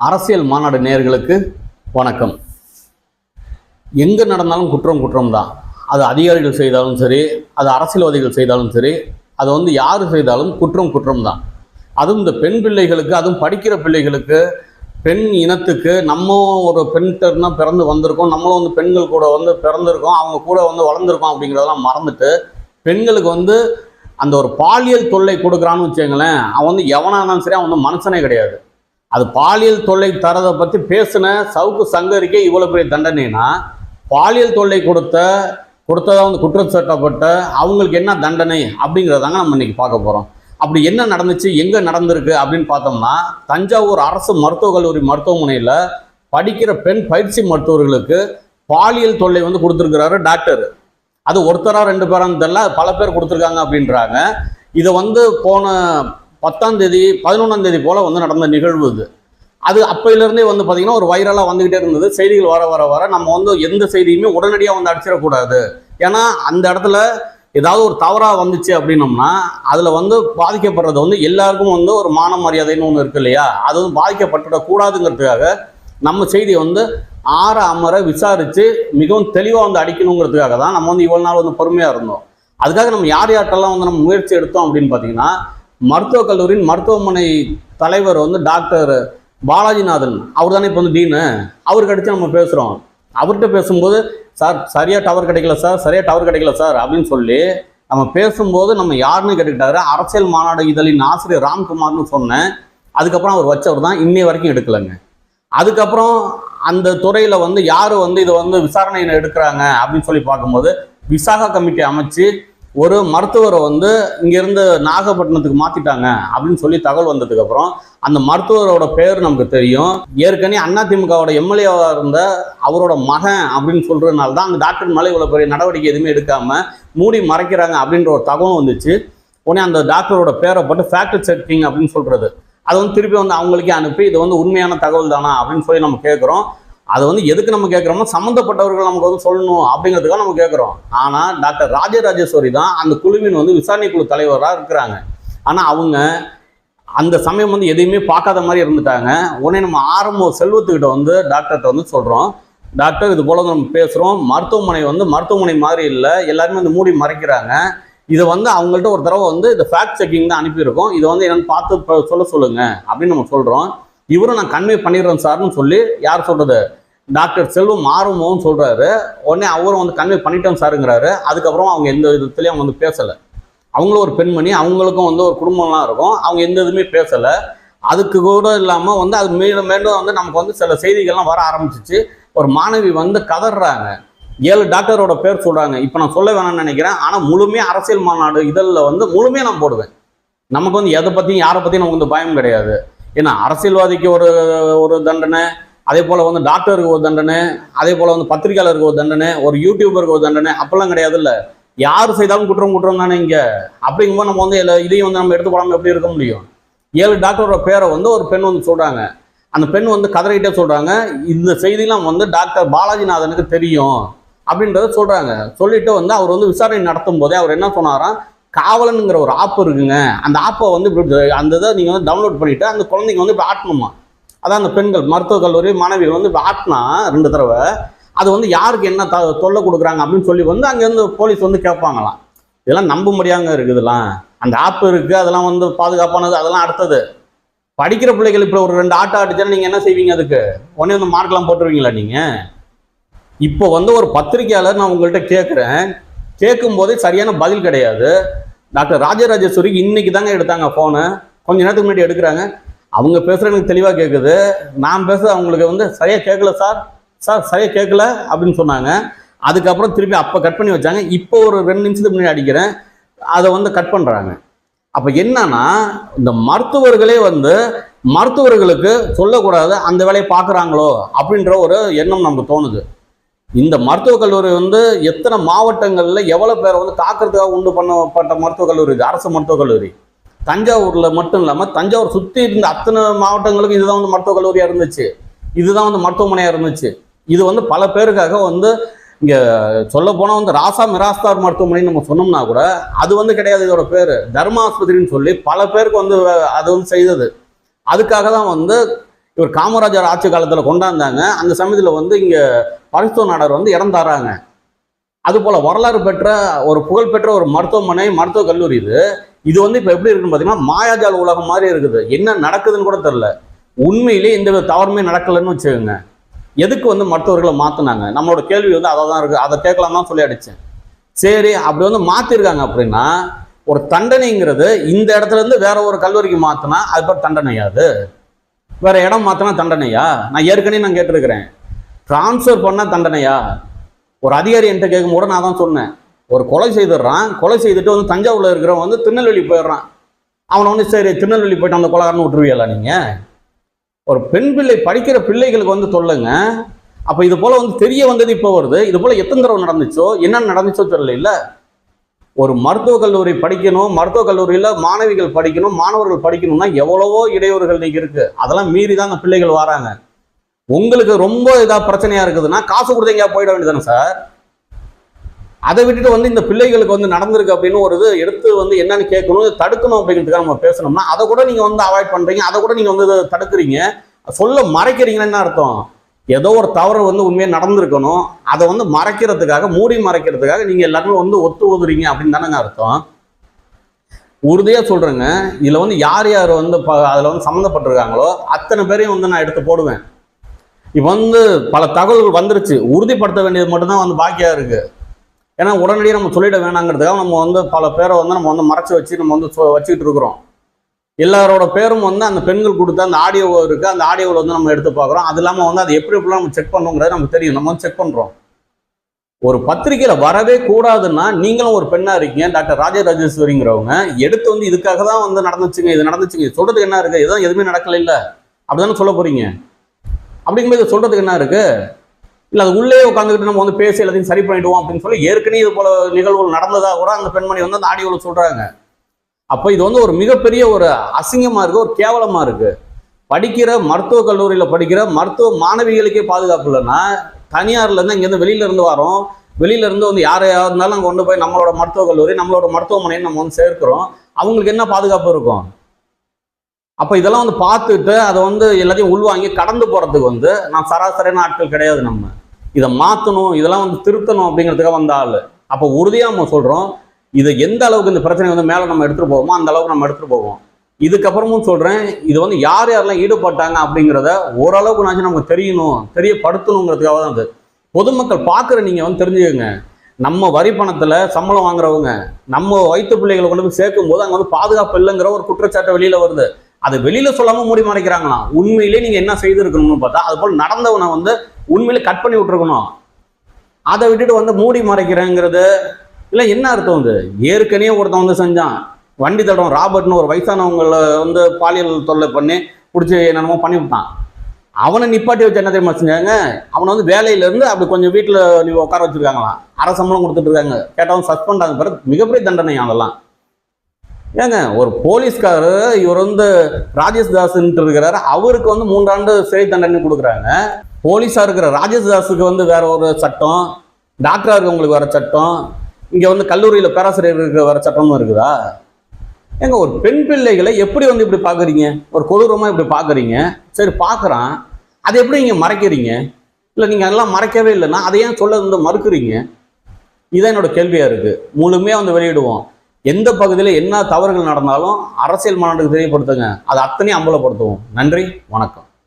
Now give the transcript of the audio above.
அரசியல் மாநாடு நேயர்களுக்கு வணக்கம். எங்கே நடந்தாலும் குற்றம் குற்றம் தான் அது அதிகாரிகள் செய்தாலும் சரி அது அரசியல்வாதிகள் செய்தாலும் சரி அது வந்து யார் செய்தாலும் குற்றம் குற்றம் தான் அதுவும் இந்த பெண் பிள்ளைகளுக்கு அதுவும் படிக்கிற பிள்ளைகளுக்கு பெண் இனத்துக்கு நம்ம ஒரு பெண்கிட்ட பிறந்து வந்திருக்கோம் நம்மளும் வந்து பெண்கள் கூட வந்து பிறந்திருக்கோம் அவங்க கூட வந்து வளர்ந்துருக்கோம் அப்படிங்கிறதெல்லாம் மறந்துட்டு பெண்களுக்கு வந்து அந்த ஒரு பாலியல் தொல்லை கொடுக்குறான்னு வச்சுக்கங்களேன் அவன் வந்து எவனாக இருந்தாலும் சரி அவன் வந்து மனுஷனே கிடையாது. அது பாலியல் தொல்லை தரதை பற்றி பேசின சவுக்கு சங்கரிக்கே இவ்வளோ பெரிய தண்டனைனா பாலியல் தொல்லை கொடுத்த கொடுத்ததாக வந்து குற்றச்சாட்டப்பட்ட அவங்களுக்கு என்ன தண்டனை அப்படிங்கிறதாங்க நம்ம இன்னைக்கு பார்க்க போகிறோம் அப்படி என்ன நடந்துச்சு எங்கே நடந்திருக்கு அப்படின்னு பார்த்தோம்னா தஞ்சாவூர் அரசு மருத்துவக் கல்லூரி மருத்துவமனையில் படிக்கிற பெண் பயிற்சி மருத்துவர்களுக்கு பாலியல் தொல்லை வந்து கொடுத்துருக்கிறாரு டாக்டர். அது ஒருத்தராக ரெண்டு பேரான்னு தெரியல பல பேர் கொடுத்துருக்காங்க அப்படின்றாங்க. இதை வந்து போன பத்தாம் தேதி பதினொன்றாம் தேதி போல் வந்து நடந்த நிகழ்வு இது. அது அப்போயிலேருந்தே வந்து பார்த்திங்கன்னா ஒரு வைரலாக வந்துக்கிட்டே இருந்தது. செய்திகள் வர வர வர நம்ம வந்து எந்த செய்தியுமே உடனடியாக வந்து அடிச்சிடக்கூடாது. ஏன்னா அந்த இடத்துல ஏதாவது ஒரு தவறாக வந்துச்சு அப்படின்னோம்னா அதில் வந்து பாதிக்கப்படுறது வந்து எல்லாருக்கும் வந்து ஒரு மான மரியாதைன்னு ஒன்று இருக்கு இல்லையா? அது வந்து பாதிக்கப்பட்டுடக்கூடாதுங்கிறதுக்காக நம்ம செய்தியை வந்து ஆற அமர விசாரித்து மிகவும் தெளிவாக வந்து அடிக்கணுங்கிறதுக்காக தான் நம்ம வந்து இவ்வளோ நாள் வந்து பொறுமையாக இருந்தோம். அதுக்காக நம்ம யார் யார்ட்டெல்லாம் வந்து நம்ம முயற்சி எடுத்தோம் அப்படின்னு பார்த்தீங்கன்னா மருத்துவக் கல்லூரியின் மருத்துவமனை தலைவர் வந்து டாக்டர் பாலாஜிநாதன். அவர் தானே இப்போ வந்து டீனு. அவருக்கு அடித்து நம்ம பேசுகிறோம் அவர்கிட்ட பேசும்போது சார் சரியாக டவர் கிடைக்கல சார் சரியாக டவர் கிடைக்கல சார் அப்படின்னு சொல்லி நம்ம பேசும்போது நம்ம யாருன்னு கேட்டுக்கிட்டாரு அரசியல் மாநாடு இதழின் ஆசிரியர் ராம்குமார்னு சொன்னேன். அதுக்கப்புறம் அவர் வச்சவர் தான் இன்னை வரைக்கும் எடுக்கலைங்க. அதுக்கப்புறம் அந்த துறையில் வந்து யார் வந்து இதை வந்து விசாரணையில் எடுக்கிறாங்க அப்படின்னு சொல்லி பார்க்கும்போது விசாகா கமிட்டி அமைச்சு ஒரு மருத்துவரை வந்து இங்கேருந்து நாகப்பட்டினத்துக்கு மாற்றிட்டாங்க அப்படின்னு சொல்லி தகவல் வந்ததுக்கப்புறம் அந்த மருத்துவரோட பேர் நமக்கு தெரியும். ஏற்கனவே அதிமுகவோட எம்எல்ஏவாக இருந்த அவரோட மகன் அப்படின்னு சொல்கிறதுனால தான் அந்த டாக்டர் மேலே இவ்வளோ பெரிய நடவடிக்கை எதுவுமே எடுக்காமல் மூடி மறைக்கிறாங்க அப்படின்ற ஒரு தகவல் வந்துச்சு. உடனே அந்த டாக்டரோட பேரை போட்டு ஃபேக்ட் செக்கிங் அப்படின்னு சொல்கிறது அது வந்து திருப்பி வந்து அவங்களுக்கே அனுப்பி இது வந்து உண்மையான தகவல் தானா அப்படின்னு சொல்லி நம்ம கேட்குறோம் அதை வந்து எதுக்கு நம்ம கேட்குறோமோ சம்மந்தப்பட்டவர்கள் நமக்கு வந்து சொல்லணும் அப்படிங்கிறதுக்காக நம்ம கேட்குறோம் ஆனால் டாக்டர் ராஜராஜேஸ்வரி தான் அந்த குழுவின் வந்து விசாரணை குழு தலைவராக இருக்கிறாங்க. ஆனால் அவங்க அந்த சமயம் வந்து எதையுமே பார்க்காத மாதிரி இருந்துட்டாங்க. உடனே நம்ம ஆரம்ப செல்வத்துக்கிட்ட வந்து டாக்டர்கிட்ட வந்து சொல்கிறோம் டாக்டர் இது போல நம்ம பேசுகிறோம் மருத்துவமனை வந்து மருத்துவமனை மாதிரி இல்லை. எல்லாருமே வந்து மூடி மறைக்கிறாங்க. இதை வந்து அவங்கள்ட்ட ஒரு தடவை வந்து இந்த ஃபேக்ட் செக்கிங் தான் அனுப்பியிருக்கோம். இதை வந்து என்னென்னு பார்த்து சொல்ல சொல்லுங்கள் அப்படின்னு நம்ம சொல்கிறோம் இவரும் நான் கன்வே பண்ணிடுறேன் சார்னு சொல்லி யார் சொல்கிறது டாக்டர் செல்வம் மாறுமோன்னு சொல்கிறாரு உடனே அவரும் வந்து கன்வே பண்ணிட்டோம் சாருங்கிறாரு. அதுக்கப்புறம் அவங்க எந்த விதத்துலையும் அவங்க வந்து பேசலை. அவங்களும் ஒரு பெண்மணி அவங்களுக்கும் வந்து ஒரு குடும்பம்லாம் இருக்கும். அவங்க எந்த இதுவுமே பேசலை. அதுக்கு கூட இல்லாமல் வந்து அது மீண்டும் மீண்டும் வந்து நமக்கு வந்து சில செய்திகள்லாம் வர ஆரம்பிச்சிச்சு. ஒரு மாணவி வந்து கதறாங்க. ஏழு டாக்டரோட பேர் சொல்கிறாங்க இப்போ நான் சொல்ல வேணாம்னு நினைக்கிறேன். ஆனால் முழுமையாக அரசியல் மாநாடு இதழில் வந்து முழுமையாக நான் போடுவேன். நமக்கு வந்து எதை பற்றியும் யாரை பற்றியும் நமக்கு வந்து பயம் கிடையாது. ஏன்னா அரசியல்வாதிக்கு ஒரு ஒரு தண்டனை அதே போல் வந்து டாக்டருக்கு ஒரு தண்டனை அதே போல் வந்து பத்திரிகையாளருக்கு ஒரு தண்டனை ஒரு யூடியூபருக்கு ஒரு தண்டனை அப்பெல்லாம் கிடையாது இல்லை. யார் செய்தாலும் குற்றம் குற்றம் தானே இங்கே. அப்படிங்கும்போது நம்ம வந்து எல்லா- இதையும் வந்து நம்ம எடுத்து எப்படி இருக்க முடியும்? ஏழு டாக்டரோட பேரை வந்து ஒரு பெண் வந்து சொல்கிறாங்க அந்த பெண் வந்து கதறிக்கிட்டே சொல்கிறாங்க இந்த செய்திலாம் வந்து டாக்டர் பாலாஜிநாதனுக்கு தெரியும் அப்படின்றத சொல்கிறாங்க சொல்லிட்டு வந்து அவர் வந்து விசாரணை நடத்தும் போதே அவர் என்ன சொன்னாராம்? காவலனுங்கிற ஒரு ஆப் இருக்குங்க. அந்த ஆப்பை வந்து இப்படி அந்த இதை நீங்கள் வந்து டவுன்லோட் பண்ணிவிட்டு அந்த குழந்தைங்க வந்து இப்போ ஆட்டணுமா? அதான் அந்த பெண்கள் மருத்துவக் கல்லூரி மாணவிகள் வந்து இப்படி ஆட்டினா ரெண்டு தடவை அது வந்து யாருக்கு என்ன த தொல்லை கொடுக்குறாங்க அப்படின்னு சொல்லி வந்து அங்கேருந்து போலீஸ் வந்து கேட்பாங்களாம் இதெல்லாம் நம்பும்படியாங்க இருக்குதுலாம். அந்த ஆப் இருக்குது அதெல்லாம் வந்து பாதுகாப்பானது அதெல்லாம் அடுத்தது. படிக்கிற பிள்ளைகள் இப்போ ஒரு ரெண்டு ஆட்டோ ஆடிச்சா நீங்கள் என்ன செய்வீங்க அதுக்கு? உடனே வந்து மார்க்லாம் போட்டுருவீங்களா நீங்கள் இப்போ வந்து ஒரு பத்திரிக்கையாளர் நான் உங்கள்கிட்ட கேட்குறேன் கேட்கும் போதே சரியான பதில் கிடையாது. டாக்டர் ராஜராஜேஸ்வரிக்கு இன்னைக்கு தாங்க எடுத்தாங்க ஃபோனு கொஞ்ச நேரத்துக்கு முன்னாடி எடுக்கிறாங்க. அவங்க பேசுகிற எனக்கு தெளிவாக கேட்குது நான் பேச அவங்களுக்கு வந்து சரியாக கேட்கல சார். சார் சரியாக கேட்கல அப்படின்னு சொன்னாங்க. அதுக்கப்புறம் திருப்பி அப்போ கட் பண்ணி வச்சாங்க. இப்போ ஒரு ரெண்டு நிமிஷத்துக்கு முன்னாடி அடிக்கிறேன். அதை வந்து கட் பண்ணுறாங்க அப்போ என்னன்னா இந்த மருத்துவர்களே வந்து மருத்துவர்களுக்கு சொல்லக்கூடாது அந்த வேலையை பார்க்குறாங்களோ அப்படின்ற ஒரு எண்ணம் நமக்கு தோணுது. இந்த மருத்துவக் கல்லூரி வந்து எத்தனை மாவட்டங்களில் எவ்வளோ பேரை வந்து தாக்கிறதுக்காக உண்டு பண்ணப்பட்ட மருத்துவக் கல்லூரி இது? அரசு மருத்துவக் கல்லூரி. தஞ்சாவூரில் மட்டும் இல்லாமல் தஞ்சாவூர் சுற்றி இருந்த அத்தனை மாவட்டங்களுக்கும் இதுதான் வந்து மருத்துவக் கல்லூரியாக இருந்துச்சு. இதுதான் வந்து மருத்துவமனையாக இருந்துச்சு. இது வந்து பல பேருக்காக வந்து இங்கே சொல்ல போனால் வந்து ராசா மிராஸ்தார் மருத்துவமனைன்னு நம்ம சொன்னோம்னா கூட அது வந்து கிடையாது இதோட பேர். தர்ம ஆஸ்பத்திரின்னு சொல்லி பல பேருக்கு வந்து அது வந்து செய்தது. அதுக்காக தான் வந்து இவர் காமராஜர் ஆட்சி காலத்தில் கொண்டாந்தாங்க. அந்த சமயத்தில் வந்து இங்கே பரிசுத்த நாடர் வந்து இடம் அதுபோல் வரலாறு பெற்ற ஒரு புகழ்பெற்ற ஒரு மருத்துவமனை மருத்துவக் கல்லூரி இது. இது வந்து இப்போ எப்படி இருக்குன்னு பார்த்தீங்கன்னா மாயாஜால உலகம் மாதிரி இருக்குது. என்ன நடக்குதுன்னு கூட தெரில உண்மையிலே எந்த வித தவறுமே நடக்கலைன்னு வச்சுக்கோங்க. எதுக்கு வந்து மருத்துவர்களை மாற்றினாங்க நம்மளோட கேள்வி வந்து அதை தான் இருக்குது அதை கேட்கலாம் தான் சொல்லி அடித்தேன் சரி அப்படி வந்து மாற்றிருக்காங்க அப்படின்னா ஒரு தண்டனைங்கிறது இந்த இடத்துல இருந்து வேற ஒரு கல்லூரிக்கு மாற்றினா அது பேர் தண்டனையா அது? வேற இடம் மாற்றினா தண்டனையா? நான் ஏற்கனவே நான் கேட்டிருக்கிறேன். ட்ரான்ஸ்ஃபர் பண்ணால் தண்டனையா? ஒரு அதிகாரி என்கிட்ட கேட்கும் கூட நான் தான் சொன்னேன் ஒரு கொலை செய்துடுறான் கொலை செய்துட்டு வந்து தஞ்சாவூரில் இருக்கிறவன் வந்து திருநெல்வேலி போயிடுறான். அவனை வந்து சரி திருநெல்வேலி போயிட்டு அந்த கொலகாரன்னு விட்டுருவியலா நீங்கள் ஒரு பெண் பிள்ளை படிக்கிற பிள்ளைகளுக்கு வந்து சொல்லுங்க. அப்போ இது போல் வந்து தெரிய வந்தது இப்போ வருது. இது போல் எத்தனை தடவை நடந்துச்சோ என்னென்ன நடந்துச்சோ தெரியல இல்லை. ஒரு மருத்துவக் கல்லூரி படிக்கணும் மருத்துவக் கல்லூரியில் மாணவிகள் படிக்கணும் மாணவர்கள் படிக்கணும்னா எவ்வளவோ இடையூறுகள் இன்னைக்கு இருக்குது அதெல்லாம் மீறி தான் அந்த பிள்ளைகள் வராங்க. உங்களுக்கு ரொம்ப இதாக பிரச்சனையாக இருக்குதுன்னா காசு கொடுத்து எங்கேயா போயிட வேண்டியதானே சார்? அதை விட்டுட்டு வந்து இந்த பிள்ளைகளுக்கு வந்து நடந்திருக்கு அப்படின்னு ஒரு இது எடுத்து வந்து என்னன்னு கேட்கணும் தடுக்கணும் அப்படிங்கிறதுக்காக நம்ம பேசணும்னா அதை கூட நீங்கள் வந்து அவாய்ட் பண்ணுறீங்க அதை கூட நீங்கள் வந்து இதை தடுக்கிறீங்க. சொல்ல மறைக்கிறீங்கன்னு என்ன அர்த்தம்? ஏதோ ஒரு தவறு வந்து உண்மையாக நடந்திருக்கணும். அதை வந்து மறைக்கிறதுக்காக மூடி மறைக்கிறதுக்காக நீங்கள் எல்லாருமே வந்து ஒத்து ஒதுறீங்க அப்படின்னு தானேங்க அர்த்தம். உறுதியாக சொல்கிறேங்க இதில் வந்து யார் யார் வந்து ப- வந்து சம்மந்தப்பட்டிருக்காங்களோ அத்தனை பேரையும் வந்து நான் எடுத்து போடுவேன். இப்போ வந்து பல தகவல்கள் வந்துருச்சு. உறுதிப்படுத்த வேண்டியது மட்டும்தான் வந்து பாக்கியாக இருக்கு. ஏன்னா உடனடியாக நம்ம சொல்லிட வேணாங்கிறதுக்காக நம்ம வந்து பல பேரை வந்து நம்ம வந்து மறைச்சி வச்சு நம்ம வந்து சொ- வச்சுக்கிட்டு இருக்கிறோம். எல்லாரோட பேரும் வந்து அந்த பெண்கள் கொடுத்த அந்த ஆடியோ இருக்கு. அந்த ஆடியோவில் வந்து நம்ம எடுத்து பார்க்குறோம். அது இல்லாமல் வந்து அது எப்படி எப்படிலாம் நம்ம செக் பண்ணுங்கிறது நமக்கு தெரியும். நம்ம வந்து செக் பண்ணுறோம் ஒரு பத்திரிக்கையில் வரவே கூடாதுன்னா நீங்களும் ஒரு பெண்ணா இருக்கீங்க. டாக்டர் ராஜராஜேஸ்வரிங்கிறவங்க எடுத்து வந்து இதுக்காக தான் வந்து நடந்துச்சுங்க இது நடந்துச்சுங்க. சொல்கிறதுக்கு சொல்றதுக்கு என்ன இருக்கு? இதுதான் எதுவுமே நடக்கல அப்படி அப்படிதானே சொல்ல போறீங்க? அப்படிங்கும்போது சொல்கிறதுக்கு சொல்றதுக்கு என்ன இருக்கு? இல்லை அது உள்ளே உட்காந்துக்கிட்டு நம்ம வந்து பேசி எல்லாத்தையும் சரி பண்ணிடுவோம் அப்படின்னு சொல்லி ஏற்கனவே இது போல நிகழ்வுகள் நடந்ததாக கூட அந்த பெண்மணி வந்து அந்த ஆடியோவில் சொல்றாங்க. அப்போ இது வந்து ஒரு மிகப்பெரிய ஒரு அசிங்கமாக இருக்கு ஒரு கேவலமாக இருக்கு. படிக்கிற மருத்துவக் கல்லூரியில் படிக்கிற மருத்துவ மாணவிகளுக்கே பாதுகாப்பு இல்லைன்னா தனியார்லேருந்து இங்கேருந்து வெளியில இருந்து வரோம். வெளியில இருந்து வந்து யாரையா இருந்தாலும் அங்கே கொண்டு போய் நம்மளோட மருத்துவக் கல்லூரி நம்மளோட மருத்துவமனையை நம்ம வந்து சேர்க்கிறோம். அவங்களுக்கு என்ன பாதுகாப்பு இருக்கும்? அப்போ இதெல்லாம் வந்து பார்த்துட்டு அதை வந்து எல்லாத்தையும் உள்வாங்கி கடந்து போகிறதுக்கு வந்து நான் சராசரியான ஆட்கள் கிடையாது நம்ம. இதை மாற்றணும் இதெல்லாம் வந்து திருத்தணும் அப்படிங்கிறதுக்காக வந்த ஆள். அப்போ உறுதியாக நம்ம சொல்கிறோம் இதை எந்த அளவுக்கு இந்த பிரச்சனை வந்து மேலே நம்ம எடுத்துகிட்டு போவோமோ அந்த அளவுக்கு நம்ம எடுத்துகிட்டு போவோம். இதுக்கப்புறமும் சொல்கிறேன் இது வந்து யார் யாரெல்லாம் ஈடுபட்டாங்க அப்படிங்கிறத ஓரளவுக்கு நாச்சும் நமக்கு தெரியணும் தெரியப்படுத்தணுங்கிறதுக்காக தான் அது. பொதுமக்கள் பார்க்குற நீங்கள் வந்து தெரிஞ்சுக்கோங்க. நம்ம வரி பணத்தில் சம்பளம் வாங்குறவங்க நம்ம வயிற்று பிள்ளைகளை கொண்டு போய் சேர்க்கும் போது அங்கே வந்து பாதுகாப்பு இல்லைங்கிற ஒரு குற்றச்சாட்டு வெளியில் வருது. அதை வெளியில சொல்லாம மூடி மறைக்கிறாங்களாம் உண்மையிலே நீங்க என்ன செய்திருக்கணும்னு பார்த்தா அது போல் நடந்தவனை வந்து உண்மையிலே கட் பண்ணி விட்டுருக்கணும். அதை விட்டுட்டு வந்து மூடி மறைக்கிறேங்கிறது இல்லை என்ன அர்த்தம் வந்து ஏற்கனவே ஒருத்தன் வந்து செஞ்சான். வண்டி தடம் ராபர்ட்னு ஒரு வயசானவங்களை வந்து பாலியல் தொல்லை பண்ணி பிடிச்சி என்னென்னமோ பண்ணி விட்டான். அவனை நிப்பாட்டி வச்சு என்ன தெரியுமா செஞ்சாங்க? அவனை வந்து வேலையிலேருந்து அப்படி கொஞ்சம் வீட்டில் நீ உட்கார வச்சுருக்காங்களாம். அரை சம்பளம் கொடுத்துட்டு இருக்காங்க. கேட்டவன் சஸ்பெண்ட் ஆகும் பிறகு மிகப்பெரிய தண்டனை அதெல்லாம் ஏங்க ஒரு போலீஸ்காரர் இவர் வந்து ராஜேஷ் தாஸ்ன்ட்டு இருக்கிறாரு. அவருக்கு வந்து மூன்றாண்டு சிறை தண்டனை கொடுக்குறாங்க. போலீஸாக இருக்கிற ராஜேஷ் தாஸுக்கு வந்து வேற ஒரு சட்டம் டாக்டராக இருக்கவங்களுக்கு வேற சட்டம் இங்கே வந்து கல்லூரியில் பேராசிரியர் இருக்கிற வேற சட்டமும் இருக்குதா? ஏங்க ஒரு பெண் பிள்ளைகளை எப்படி வந்து இப்படி பார்க்குறீங்க ஒரு கொடூரமாக இப்படி பார்க்குறீங்க சரி பார்க்குறான் அதை எப்படி நீங்கள் மறைக்கிறீங்க? இல்லை நீங்கள் அதெல்லாம் மறைக்கவே இல்லைன்னா அதை ஏன் சொல்ல வந்து மறுக்கிறீங்க? இதான் என்னோட கேள்வியாக இருக்குது முழுமையாக வந்து வெளியிடுவோம். எந்த பகுதியில் என்ன தவறுகள் நடந்தாலும் அரசியல் மாநாட்டுக்கு தெரியப்படுத்துங்க அதை அத்தனையும் அம்பலப்படுத்துவோம். நன்றி வணக்கம்.